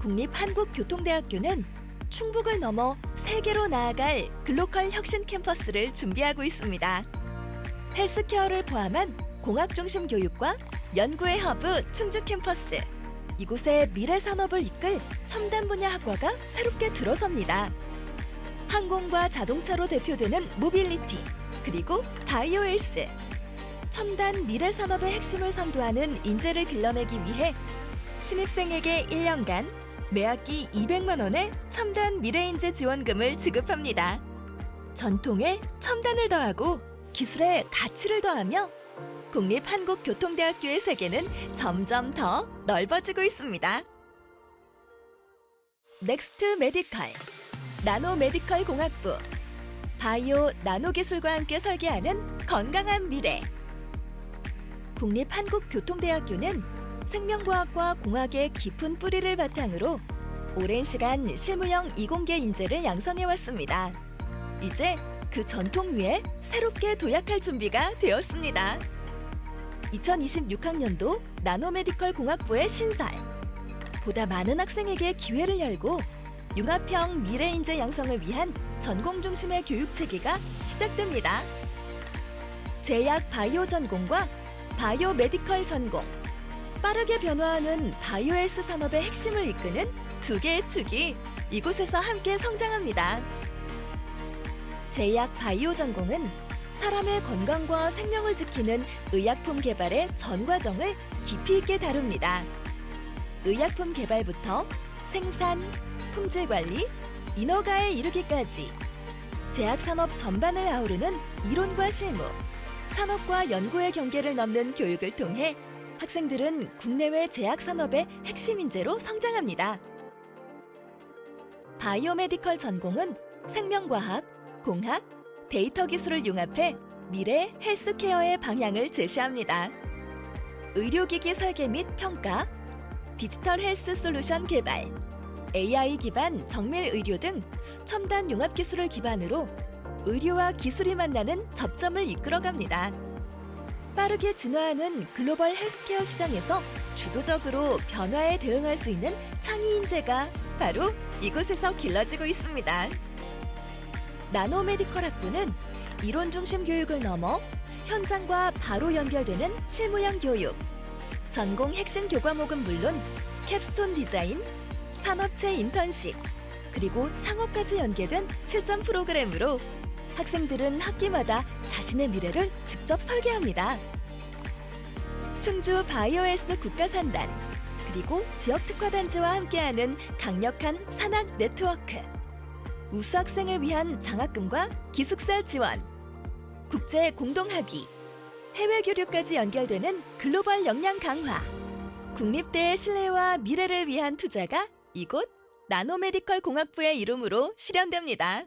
국립한국교통대학교는 충북을 넘어 세계로 나아갈 글로컬 혁신 캠퍼스를 준비하고 있습니다. 헬스케어를 포함한 공학 중심 교육과 연구의 허브 충주 캠퍼스. 이곳에 미래 산업을 이끌 첨단 분야 학과가 새롭게 들어섭니다. 항공과 자동차로 대표되는 모빌리티, 그리고 바이오 헬스. 첨단 미래 산업의 핵심을 선도하는 인재를 길러내기 위해 신입생에게 1년간 매학기 200만 원의 첨단 미래인재 지원금을 지급합니다. 전통에 첨단을 더하고 기술에 가치를 더하며 국립한국교통대학교의 세계는 점점 더 넓어지고 있습니다. 넥스트 메디컬, 나노 메디컬 공학부, 바이오 나노 기술과 함께 설계하는 건강한 미래. 국립한국교통대학교는 생명과학과 공학의 깊은 뿌리를 바탕으로 오랜 시간 실무형 이공계 인재를 양성해 왔습니다. 이제 그 전통 위에 새롭게 도약할 준비가 되었습니다. 2026학년도 나노메디컬 공학부의 신설. 보다 많은 학생에게 기회를 열고 융합형 미래 인재 양성을 위한 전공 중심의 교육 체계가 시작됩니다. 제약 바이오 전공과 바이오 메디컬 전공. 빠르게 변화하는 바이오헬스 산업의 핵심을 이끄는 두 개의 축이 이곳에서 함께 성장합니다. 제약 바이오 전공은 사람의 건강과 생명을 지키는 의약품 개발의 전 과정을 깊이 있게 다룹니다. 의약품 개발부터 생산, 품질 관리, 인허가에 이르기까지 제약 산업 전반을 아우르는 이론과 실무, 산업과 연구의 경계를 넘는 교육을 통해 학생들은 국내외 제약 산업의 핵심 인재로 성장합니다. 바이오메디컬 전공은 생명과학, 공학, 데이터 기술을 융합해 미래 헬스케어의 방향을 제시합니다. 의료기기 설계 및 평가, 디지털 헬스 솔루션 개발, AI 기반 정밀 의료 등 첨단 융합 기술을 기반으로 의료와 기술이 만나는 접점을 이끌어갑니다. 빠르게 진화하는 글로벌 헬스케어 시장에서 주도적으로 변화에 대응할 수 있는 창의 인재가 바로 이곳에서 길러지고 있습니다. 나노 메디컬 학부는 이론 중심 교육을 넘어 현장과 바로 연결되는 실무형 교육, 전공 핵심 교과목은 물론 캡스톤 디자인, 산업체 인턴십, 그리고 창업까지 연계된 실전 프로그램으로 학생들은 학기마다 자신의 미래를 직접 설계합니다. 충주 바이오헬스 국가산단, 그리고 지역 특화단지와 함께하는 강력한 산학 네트워크, 우수 학생을 위한 장학금과 기숙사 지원, 국제 공동학위, 해외 교류까지 연결되는 글로벌 역량 강화, 국립대의 신뢰와 미래를 위한 투자가 이곳 나노메디컬 공학부의 이름으로 실현됩니다.